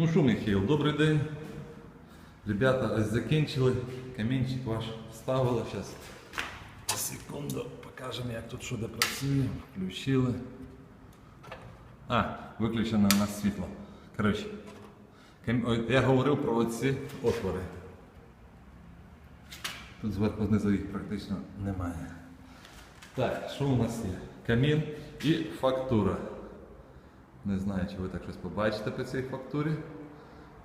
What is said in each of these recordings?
Ну що, Михайло, добрий день. Ребята, ось закінчили. Камінчик ваш вставили. Зараз секунду покажемо, як тут що де працює. Включили. А, виключено у нас світло. Коротше, кам- я говорив про оці отвори. Тут зверху знизу їх практично немає. Так, що у нас є? Камін і фактура. Не знаю, чи ви так щось побачите по цій фактурі.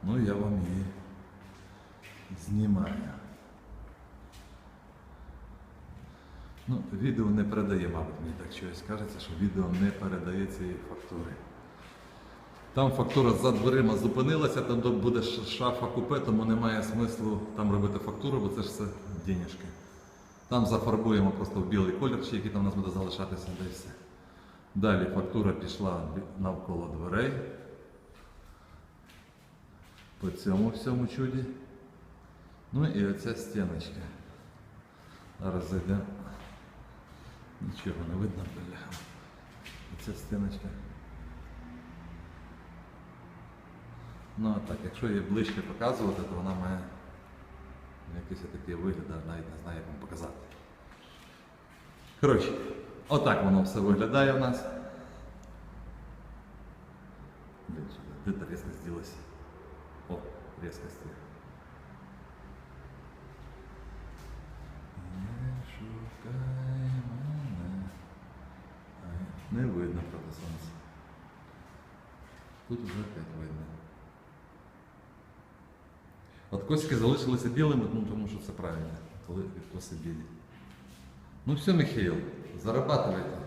Ну я вам її знімаю. Ну, відео не передає, мабуть, мені так щось кажеться, що відео не передає цієї фактури. Там фактура за дверима зупинилася, там буде шафа купе, тому немає смислу там робити фактуру, бо це ж все денежки. Там зафарбуємо просто в білий колір, чи який там у нас буде залишатися, де все. Далі фактура пішла навколо дверей. По цьому всьому чуді. Ну і оця стіночка. Зараз зайдемо. Нічого не видно, бляха. Оця стіночка. Ну а так, якщо її ближче показувати, то вона має якийсь такий вигляд, навіть не знаю, як вам показати. Коротше, отак воно все виглядає у нас. Блін, що Де та різкость ділася? О, різкость є. Не шукай мене. Ай, Не видно правда сонце. Тут вже опять видно. От косики залишилися білими, ну, тому що це правильно, коли відкоси білі. Ну все, Михаил, Зарабатывайте.